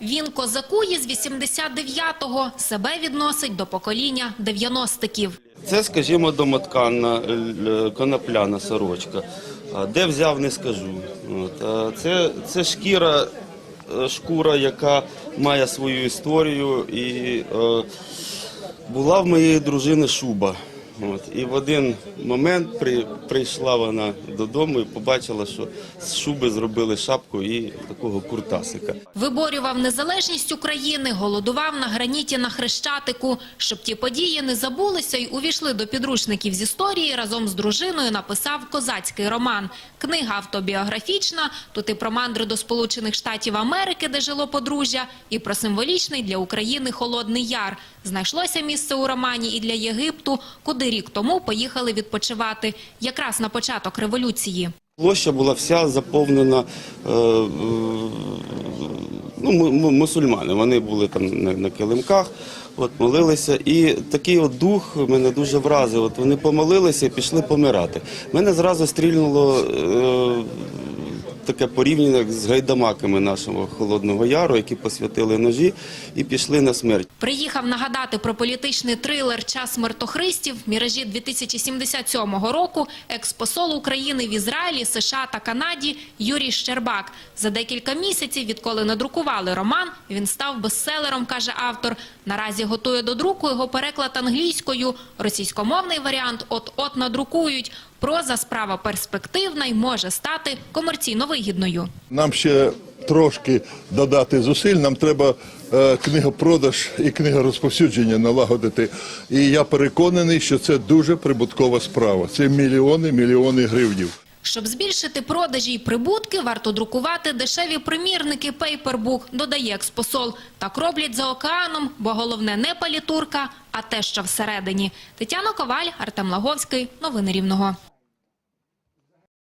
Він козакує з 89-го, себе відносить до покоління 90-ків. Це, скажімо, домотканна е, конопляна сорочка. Де взяв, не скажу. Це, це шкіра, е, шкура, яка має свою історію. І е, була в моєї дружини шуба. От. І в один момент при, прийшла вона додому і побачила, що з шуби зробили шапку і такого куртасика. Виборював незалежність України, голодував на граніті на Хрещатику. Щоб ті події не забулися й увійшли до підручників з історії, разом з дружиною написав козацький роман. Книга автобіографічна, тут і про мандри до Сполучених Штатів Америки, де жило подружжя, і про символічний для України Холодний Яр. Знайшлося місце у романі і для Єгипту, куди рік тому поїхали відпочивати, якраз на початок революції. Площа була вся заповнена е, е, ну, му- му- мусульмани. Вони були там на килимках, от, молилися. І такий от дух мене дуже вразив. От вони помолилися і пішли помирати. Мене зразу стрільнуло е, таке порівняння з гайдамаками нашого Холодного Яру, які посвятили ножі і пішли на смерть. Приїхав нагадати про політичний трилер «Час смертохристів» міражі 2077 року експосол України в Ізраїлі, США та Канаді Юрій Щербак. За декілька місяців, відколи надрукували роман, він став бестселером, каже автор. Наразі готує до друку його переклад англійською. Російськомовний варіант от-от надрукують. Проза справа перспективна й може стати комерційно вигідною. Нам ще трошки додати зусиль. Нам треба е, книгопродаж і книгорозповсюдження налагодити. І я переконаний, що це дуже прибуткова справа. Це мільйони, мільйони гривнів. Щоб збільшити продажі й прибутки, варто друкувати дешеві примірники Paperbook, додає експосол. Так роблять за океаном, бо головне не палітурка, а те, що всередині. Тетяна Коваль, Артем Лаговський. Новини Рівного.